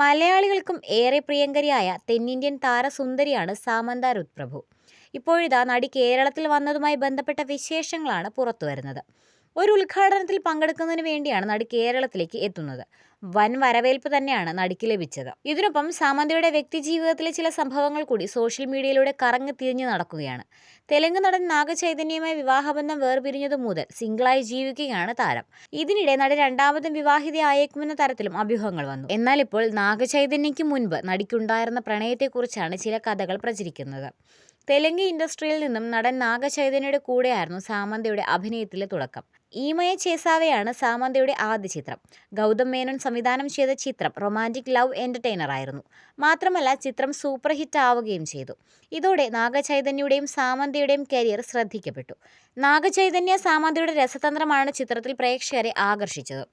മലയാളികൾക്കും ഏറെ പ്രിയങ്കരിയായ തെന്നിന്ത്യൻ താരസുന്ദരിയാണ് സാമന്ത രുത്പ്രഭു. ഇപ്പോഴിതാ നടി കേരളത്തിൽ വന്നതുമായി ബന്ധപ്പെട്ട വിശേഷങ്ങളാണ് പുറത്തുവരുന്നത്. ഒരു ഉദ്ഘാടനത്തിൽ പങ്കെടുക്കുന്നതിന് വേണ്ടിയാണ് നടി കേരളത്തിലേക്ക് എത്തുന്നത്. വൻ വരവേൽപ്പ് തന്നെയാണ് നടിക്ക് ലഭിച്ചത്. ഇതിനൊപ്പം സാമന്തയുടെ വ്യക്തിജീവിതത്തിലെ ചില സംഭവങ്ങൾ കൂടി സോഷ്യൽ മീഡിയയിലൂടെ കറങ്ങി തിരിഞ്ഞു നടക്കുകയാണ്. തെലുങ്ക് നടൻ നാഗചൈതന്യയുമായി വിവാഹബന്ധം വേർപിരിഞ്ഞതു മുതൽ സിംഗിളായി ജീവിക്കുകയാണ് താരം. ഇതിനിടെ നടി രണ്ടാമതും വിവാഹിതയായേക്കുമെന്ന തരത്തിലും അഭ്യൂഹങ്ങൾ വന്നു. എന്നാൽ ഇപ്പോൾ നാഗചൈതന്യയ്ക്ക് മുൻപ് നടിക്കുണ്ടായിരുന്ന പ്രണയത്തെക്കുറിച്ചാണ് ചില കഥകൾ പ്രചരിക്കുന്നത്. തെലുങ്ക് ഇൻഡസ്ട്രിയിൽ നിന്നും നടൻ നാഗചൈതന്യയുടെ കൂടെയായിരുന്നു സാമന്തയുടെ അഭിനയത്തിലെ തുടക്കം. ഈമയ ചേസാവയാണ് സാമന്തയുടെ ആദ്യ ചിത്രം. ഗൗതം മേനോൻ സംവിധാനം ചെയ്ത ചിത്രം റൊമാന്റിക് ലവ് എന്റർടൈനർ ആയിരുന്നു. മാത്രമല്ല ചിത്രം സൂപ്പർ ഹിറ്റ് ആവുകയും ചെയ്തു. ഇതോടെ നാഗചൈതന്യയുടെയും സാമന്തയുടെയും കരിയർ ശ്രദ്ധിക്കപ്പെട്ടു. നാഗചൈതന്യ സാമന്തയുടെ രസതന്ത്രമാണ് ചിത്രത്തിൽ പ്രേക്ഷകരെ ആകർഷിച്ചത്.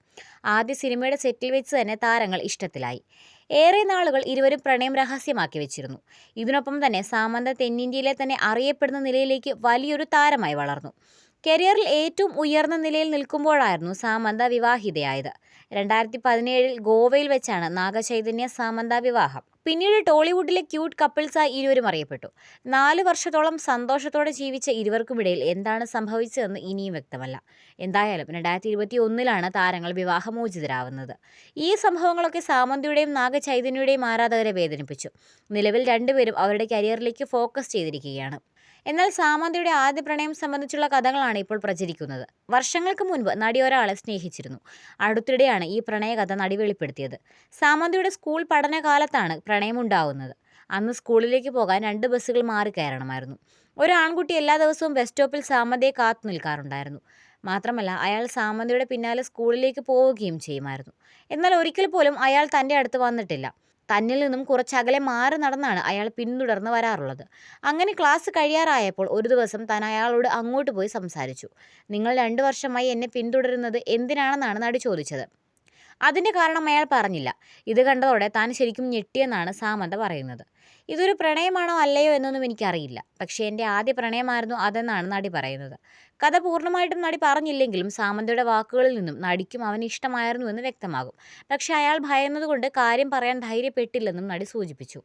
ആദ്യ സിനിമയുടെ സെറ്റിൽ വെച്ച് തന്നെ താരങ്ങൾ ഇഷ്ടത്തിലായി. ഏറെ നാളുകൾ ഇരുവരും പ്രണയം രഹസ്യമാക്കി വെച്ചിരുന്നു. ഇതിനൊപ്പം തന്നെ സാമന്ത തെന്നിന്ത്യയിലെ തന്നെ അറിയപ്പെടുന്ന നിലയിലേക്ക് വലിയൊരു താരമായി വളർന്നു. കരിയറിൽ ഏറ്റവും ഉയർന്ന നിലയിൽ നിൽക്കുമ്പോഴായിരുന്നു സാമന്ത വിവാഹിതയായത്. രണ്ടായിരത്തി പതിനേഴിൽ ഗോവയിൽ വെച്ചാണ് നാഗചൈതന്യ സാമന്ത വിവാഹം. പിന്നീട് ടോളിവുഡിലെ ക്യൂട്ട് കപ്പിൾസായി ഇരുവരും അറിയപ്പെട്ടു. നാല് വർഷത്തോളം സന്തോഷത്തോടെ ജീവിച്ച ഇരുവർക്കുമിടയിൽ എന്താണ് സംഭവിച്ചതെന്ന് ഇനിയും വ്യക്തമല്ല. എന്തായാലും രണ്ടായിരത്തി ഇരുപത്തി ഒന്നിലാണ് താരങ്ങൾ വിവാഹമോചിതരാവുന്നത്. ഈ സംഭവങ്ങളൊക്കെ സാമന്തയുടെയും നാഗചൈതന്യയുടെയും ആരാധകരെ വേദനിപ്പിച്ചു. നിലവിൽ രണ്ടുപേരും അവരുടെ കരിയറിലേക്ക് ഫോക്കസ് ചെയ്തിരിക്കുകയാണ്. എന്നാൽ സാമന്തയുടെ ആദ്യ പ്രണയം സംബന്ധിച്ചുള്ള കഥകളാണ് ഇപ്പോൾ പ്രചരിക്കുന്നത്. വർഷങ്ങൾക്ക് മുൻപ് നടി ഒരാളെ സ്നേഹിച്ചിരുന്നു. അടുത്തിടെയാണ് ഈ പ്രണയകഥ നടി വെളിപ്പെടുത്തിയത് സാമന്തയുടെ സ്കൂൾ പഠനകാലത്താണ് പ്രണയമുണ്ടാവുന്നത്. അന്ന് സ്കൂളിലേക്ക് പോകാൻ രണ്ട് ബസ്സുകൾ മാറി കയറണമായിരുന്നു. ഒരു ആൺകുട്ടി എല്ലാ ദിവസവും ബസ് സ്റ്റോപ്പിൽ സാമന്തയെ കാത്തു നിൽക്കാറുണ്ടായിരുന്നു. മാത്രമല്ല അയാൾ സാമന്തയുടെ പിന്നാലെ സ്കൂളിലേക്ക് പോവുകയും ചെയ്യുമായിരുന്നു. എന്നാൽ ഒരിക്കൽ പോലും അയാൾ തന്റെ അടുത്ത് വന്നിട്ടില്ല. തന്നിൽ നിന്നും കുറച്ചകലെ മാറി നടന്നാണ് അയാൾ പിന്തുടർന്ന് വരാറുള്ളത്. അങ്ങനെ ക്ലാസ് കഴിയാറായപ്പോൾ ഒരു ദിവസം താൻ അയാളോട് അങ്ങോട്ട് പോയി സംസാരിച്ചു. നിങ്ങൾ രണ്ട് വർഷമായി എന്നെ പിന്തുടരുന്നത് എന്തിനാണെന്നാണ് നടി ചോദിച്ചത്. അതിന്റെ കാരണം അയാൾ പറഞ്ഞില്ല. ഇത് കണ്ടതോടെ താൻ ശരിക്കും ഞെട്ടിയെന്നാണ് സാമന്ത പറയുന്നത്. ഇതൊരു പ്രണയമാണോ അല്ലയോ എന്നൊന്നും എനിക്കറിയില്ല. പക്ഷേ എന്റെ ആദ്യ പ്രണയമായിരുന്നു അതെന്നാണ് നടി പറയുന്നത്. കഥ പൂർണമായിട്ടും നടി പറഞ്ഞില്ലെങ്കിലും സാമന്തയുടെ വാക്കുകളിൽ നിന്നും നടിക്കും അവന് ഇഷ്ടമായിരുന്നു എന്ന് വ്യക്തമാകും. പക്ഷേ അയാൾ ഭയന്നതുകൊണ്ട് കാര്യം പറയാൻ ധൈര്യപ്പെട്ടില്ലെന്നും നടി സൂചിപ്പിച്ചു.